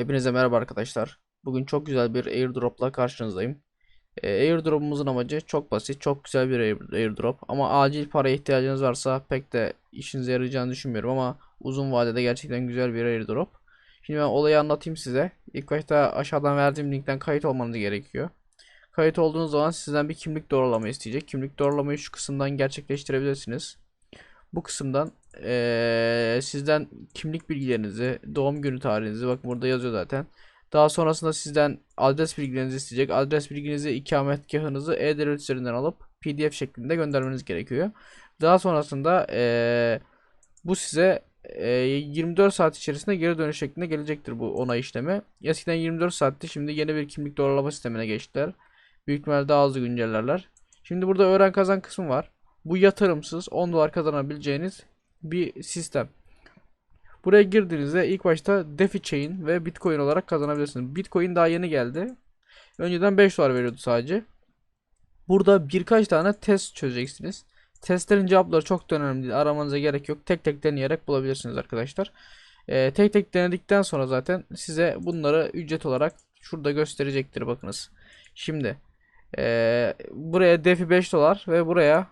Hepinize merhaba arkadaşlar. Bugün çok güzel bir airdrop'la karşınızdayım. Ee, airdrop'umuzun amacı çok basit, çok güzel bir air- airdrop. Ama acil paraya ihtiyacınız varsa pek de işinize yarayacağını düşünmüyorum ama uzun vadede gerçekten güzel bir airdrop. Şimdi ben olayı anlatayım size. İlk başta aşağıdan verdiğim linkten kayıt olmanız gerekiyor. Kayıt olduğunuz zaman sizden bir kimlik doğrulama isteyecek. Kimlik doğrulamayı şu kısımdan gerçekleştirebilirsiniz. Bu kısımdan eee, sizden kimlik bilgilerinizi, doğum günü tarihinizi bakın burada yazıyor zaten. Daha sonrasında sizden adres bilgilerinizi isteyecek. Adres bilginizi, ikametgahınızı e-devlet üzerinden alıp PDF şeklinde göndermeniz gerekiyor. Daha sonrasında eee, bu size eee, 24 saat içerisinde geri dönüş şeklinde gelecektir bu onay işlemi. Eskiden 24 saatti şimdi yeni bir kimlik doğrulama sistemine geçtiler. Büyük ihtimalle daha hızlı güncellerler. Şimdi burada öğren kazan kısmı var. Bu yatırımsız 10 dolar kazanabileceğiniz bir sistem. Buraya girdiğinizde ilk başta DeFi Chain ve Bitcoin olarak kazanabilirsiniz. Bitcoin daha yeni geldi. Önceden 5 dolar veriyordu sadece. Burada birkaç tane test çözeceksiniz. Testlerin cevapları çok da önemli değil. Aramanıza gerek yok. Tek tek deneyerek bulabilirsiniz arkadaşlar. Ee, tek tek denedikten sonra zaten size bunları ücret olarak şurada gösterecektir bakınız. Şimdi ee, buraya DeFi 5 dolar ve buraya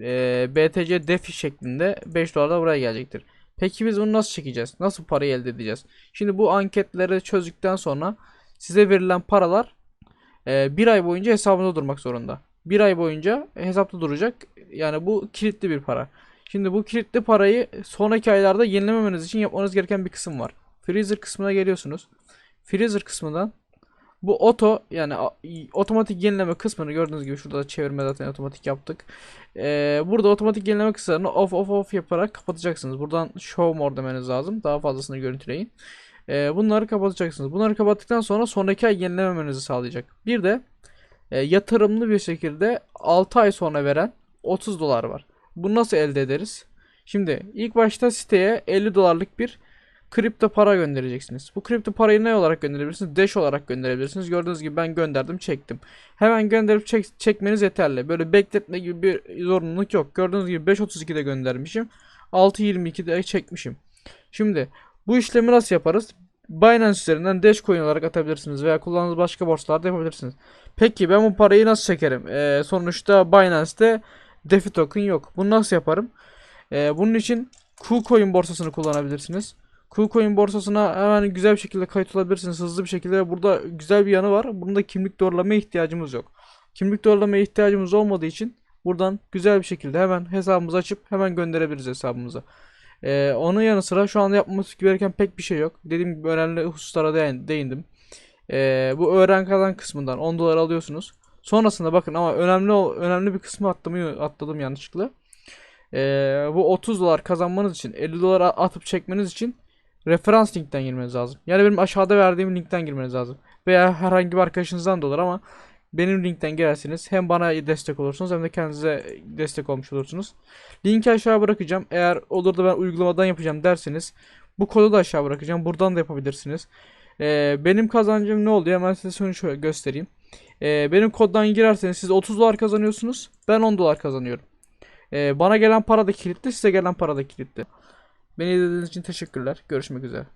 e, BTC DeFi şeklinde 5 dolar da buraya gelecektir. Peki biz bunu nasıl çekeceğiz? Nasıl parayı elde edeceğiz? Şimdi bu anketleri çözdükten sonra size verilen paralar e, bir ay boyunca hesabınızda durmak zorunda. Bir ay boyunca hesapta duracak. Yani bu kilitli bir para. Şimdi bu kilitli parayı sonraki aylarda yenilememeniz için yapmanız gereken bir kısım var. Freezer kısmına geliyorsunuz. Freezer kısmından bu oto yani otomatik yenileme kısmını gördüğünüz gibi şurada da çevirme zaten otomatik yaptık. Ee, burada otomatik yenileme kısımlarını off off off yaparak kapatacaksınız. Buradan show more demeniz lazım. Daha fazlasını görüntüleyin. Ee, bunları kapatacaksınız. Bunları kapattıktan sonra sonraki ay yenilememenizi sağlayacak. Bir de e, yatırımlı bir şekilde 6 ay sonra veren 30 dolar var. Bunu nasıl elde ederiz? Şimdi ilk başta siteye 50 dolarlık bir kripto para göndereceksiniz. Bu kripto parayı ne olarak gönderebilirsiniz? Dash olarak gönderebilirsiniz. Gördüğünüz gibi ben gönderdim, çektim. Hemen gönderip çek, çekmeniz yeterli. Böyle bekletme gibi bir zorunluluk yok. Gördüğünüz gibi 5.32'de göndermişim. 6.22'de çekmişim. Şimdi bu işlemi nasıl yaparız? Binance üzerinden Dash coin olarak atabilirsiniz veya kullandığınız başka borsalarda yapabilirsiniz. Peki ben bu parayı nasıl çekerim? Ee, sonuçta Binance'te DeFi token yok. Bunu nasıl yaparım? Ee, bunun için KuCoin borsasını kullanabilirsiniz. KuCoin borsasına hemen güzel bir şekilde kayıt olabilirsiniz hızlı bir şekilde. Burada güzel bir yanı var. Bunda kimlik doğrulamaya ihtiyacımız yok. Kimlik doğrulamaya ihtiyacımız olmadığı için buradan güzel bir şekilde hemen hesabımızı açıp hemen gönderebiliriz hesabımıza. Ee, onun yanı sıra şu anda yapmamız gereken pek bir şey yok. Dediğim gibi önemli hususlara değin- değindim. Ee, bu öğren kazan kısmından 10 dolar alıyorsunuz. Sonrasında bakın ama önemli önemli bir kısmı atlamayı atladım yanlışlıkla. Ee, bu 30 dolar kazanmanız için 50 dolar atıp çekmeniz için referans linkten girmeniz lazım. Yani benim aşağıda verdiğim linkten girmeniz lazım. Veya herhangi bir arkadaşınızdan da olur ama benim linkten girerseniz hem bana destek olursunuz hem de kendinize destek olmuş olursunuz. Linki aşağı bırakacağım. Eğer olur da ben uygulamadan yapacağım derseniz bu kodu da aşağı bırakacağım. Buradan da yapabilirsiniz. Ee, benim kazancım ne oluyor? Hemen size şunu şöyle göstereyim. Ee, benim koddan girerseniz siz 30 dolar kazanıyorsunuz. Ben 10 dolar kazanıyorum. Ee, bana gelen para da kilitli, size gelen para da kilitli. Beni izlediğiniz için teşekkürler. Görüşmek üzere.